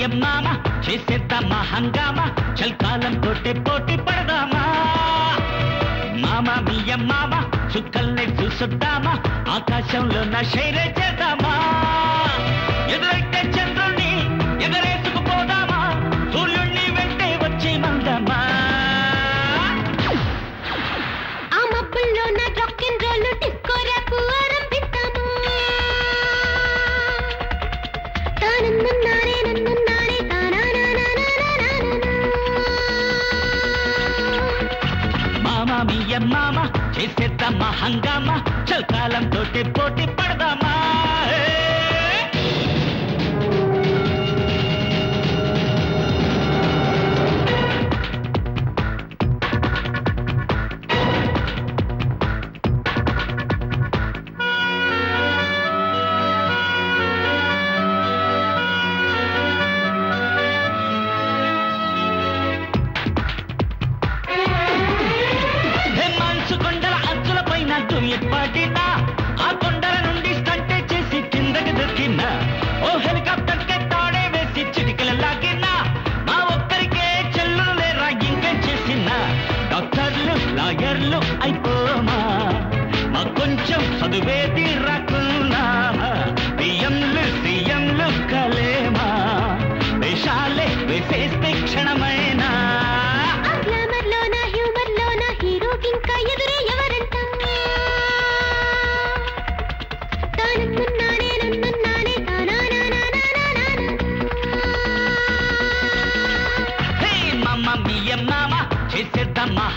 మీ మామ చేసేద్దామా హంగామా చల్కాలం పోటీ పోటీ పడదామా? మామ మీ మామా చుక్కల్ని చూసుద్దామా? ఆకాశంలో నా శైలే చేద్దామా? ఎదురైతే చేసేద్దామా హంగామా? చల్ కాలంతో పోటీ పడదామా?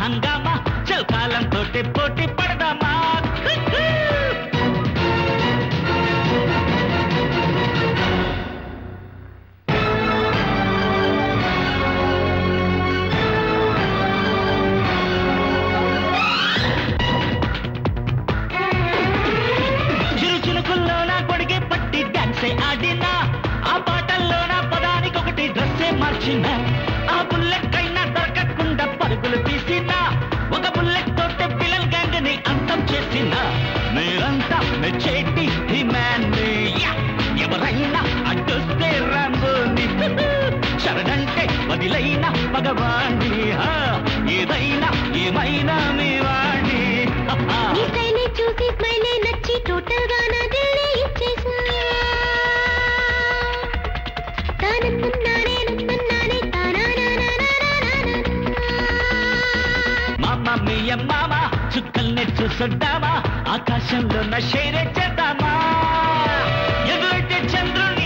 హంగామా? చల్కాలం తోటి పోటీ పడదామా? పట్టి ఆడినా? ఆ పాటల్లో నా పదానికి ఒకటి డ్రెస్సే మార్చిన? మెచ్చేటి హిమాన్ ఎవరైనా అడ్డొస్తే రాంబోని. శరణంటే వదిలైన మగవాణ్ణి ఏదైనా ఏమైనా మీ వాణ్ణి. చూసి స్మైలే నచ్చి టోటల్గా నా దిల్లే ఇచ్చేసా. తానన్నున్నానే నన్నున్నానే తానానానానానానా. మామ మీ మామ చుక్కల్ని చూసొద్దామా ఆకాశంలో నా షేరే చేద్దామా? ఎదురైతే చంద్రుని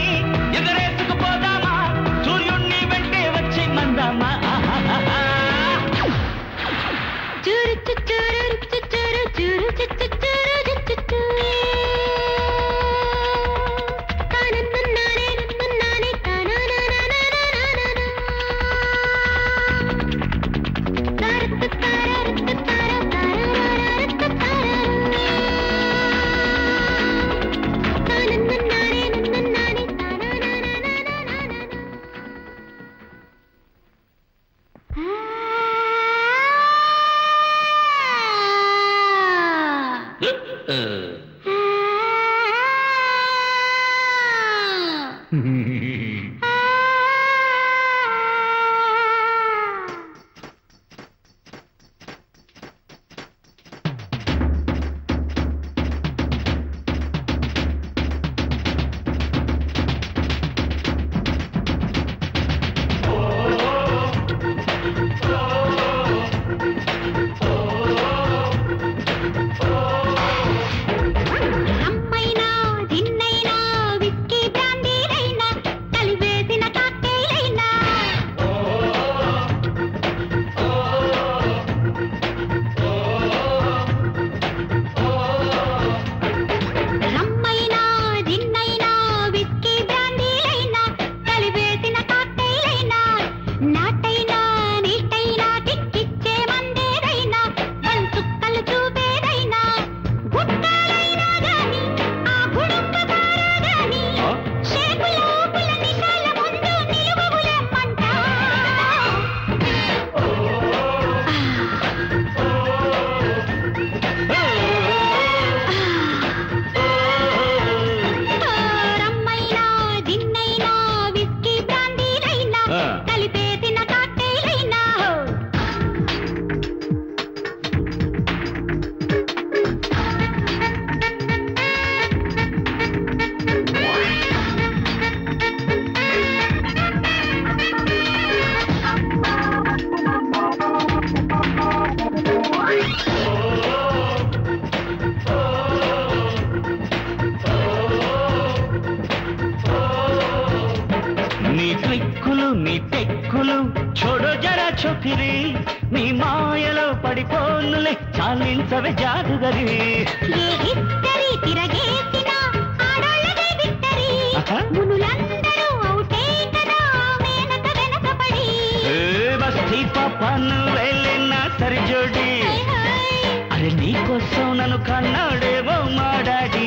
పెక్కులు మీ తెక్కులు చూడు జర చొకిరి మీ మాయలో పడిపోనులే. చాలించవే జాదుగరి. వెళ్ళిన సరిజోడి. అరే నీకోసం నన్ను కన్నాడేవో మాడాడి.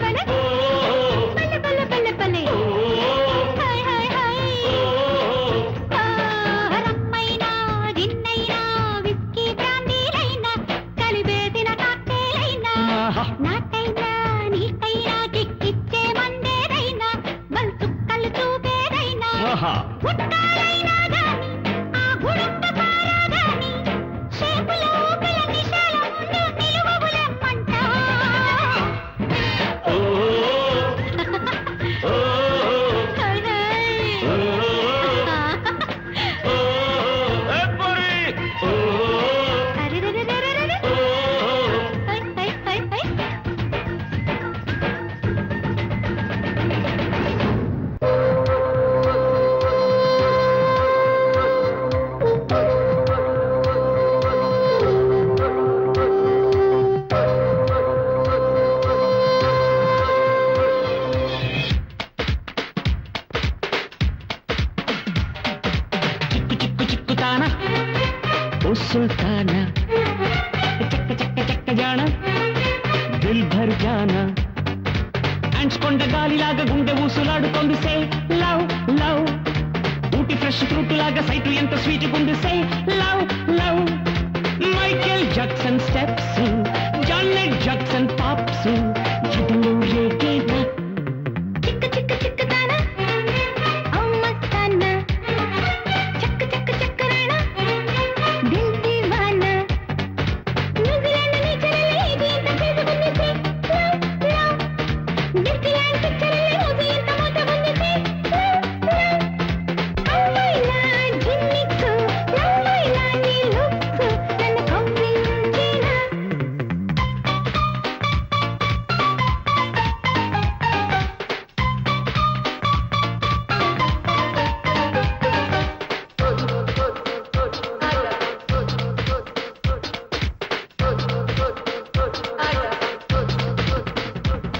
ఓ సుల్తానా చక్క చక్క చక్క జానా దిల్ భర్ జానా అంచుకొండ గాలిలాగా గుండె ఊసులాడుతోంది say love love Ooty fresh fruit లాగా సైటు ఎంత స్వీట్ గుండు say love love Michael Jackson steps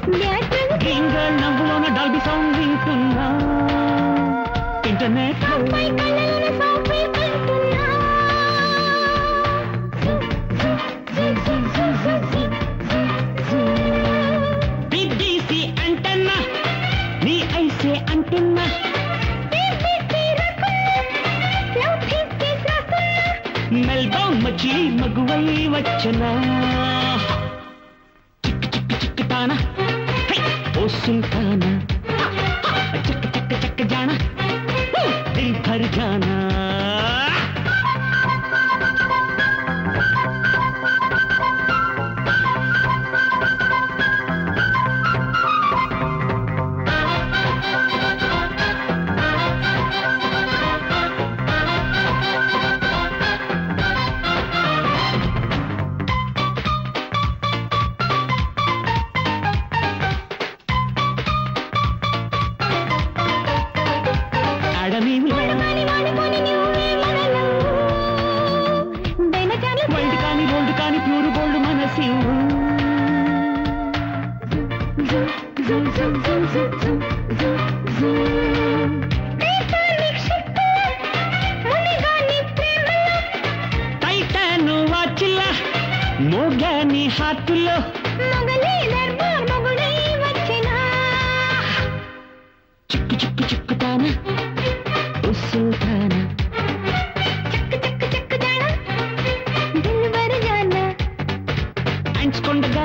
dream girl నవ్వులోన Dolby sound వింటున్నా. ఇంటర్నెట్ బిబిసి అంటన్నా నీ ఐసే అంటున్నా. మెల్బౌన్ మచి మగువై వచ్చనా. सुल्ताना चक चक चक जाना। हम्म, दिल भर जाना।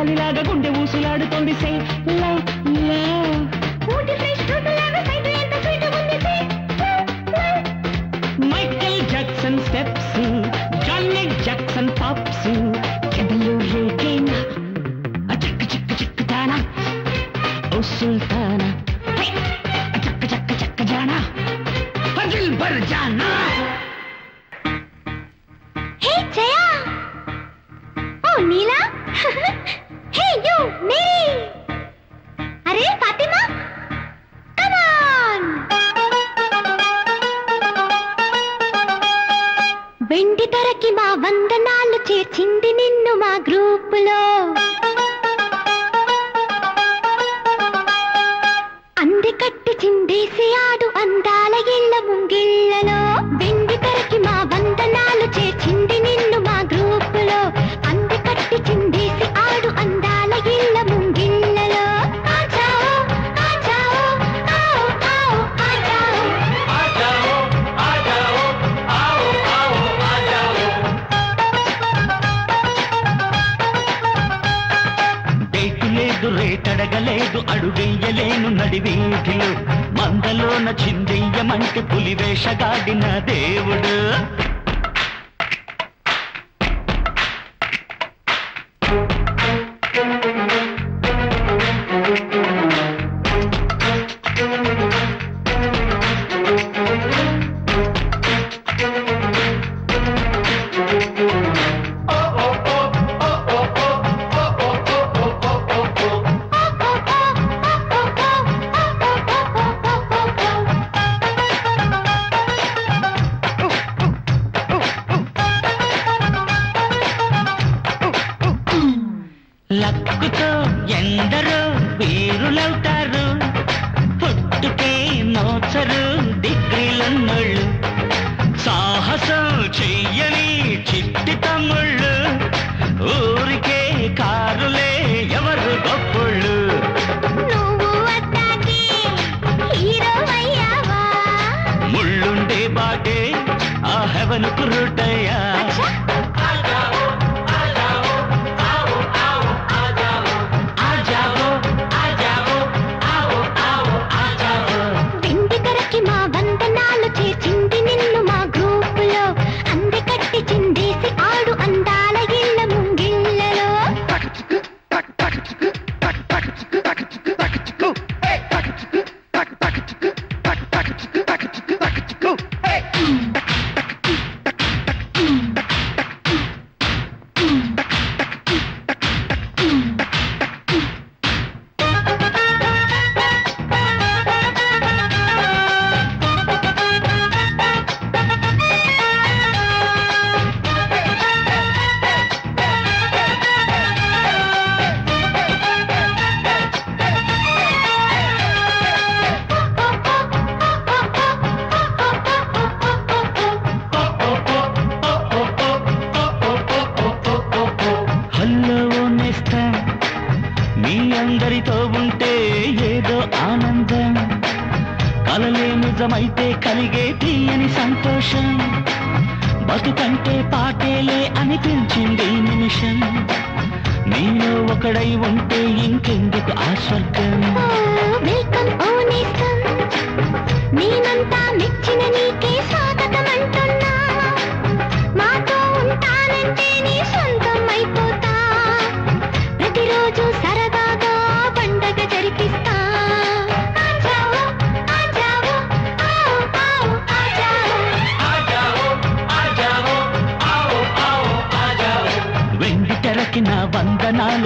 గాలిలాగా గుండె ఊసులాడుతోంది. Say love love Michael Jackson steps John Jackson pops. మందిలో మందలోన చిందియ్యమంటే పులివేషగాడిన దేవుడు. తమ్ముళ్ళు సాహసం చెయ్యని చిట్టి తమ్ముళ్ళు ఊరికే కారులే ఎవరు గొప్పళ్ళు. ముళ్ళుండే బాటే ఆ హెవెన్ కురుటయ్యా ఉండే నిమిషం. నేను ఒకడై ఉంటే ఇంకెందుకు ఆ స్వర్గం?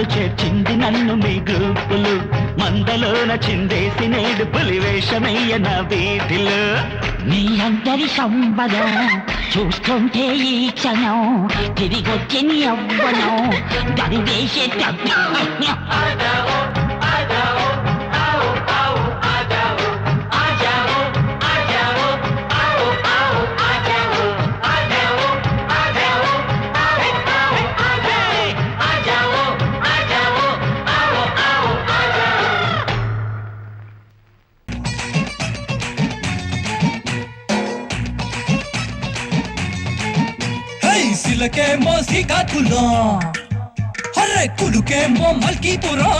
నాడు చేర్చింది నన్ను మీ గ్రూపులు. మందలోన చిందేసి నేడు పులివేషమయ్య నా వీధిలో. మీ అందరి సంబద చూస్తుంటే ఈ క్షణం తిరిగొచ్చి నీ అవ్వను దరివేసే శ్రీకాకుళం అరే కులుకేమో మల్కీపురం.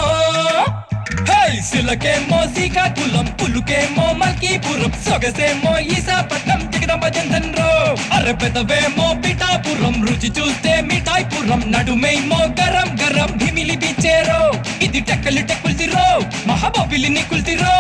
హే సిలకేమో శ్రీకాకుళం పులుకేమో మల్కీపురం. సొగసేమో ఈసాపట్నం జగదంబ జంధన్ రో. అరే పెదవేమో పిఠాపురం రుచి చూస్తే మిఠాయిపురం. నడుమేమో గరం గరం భిమిలి బిచ్చేరో ఇది టెక్కలు టెక్కులు తిరో మహాబాబిలిని కుల్తిరో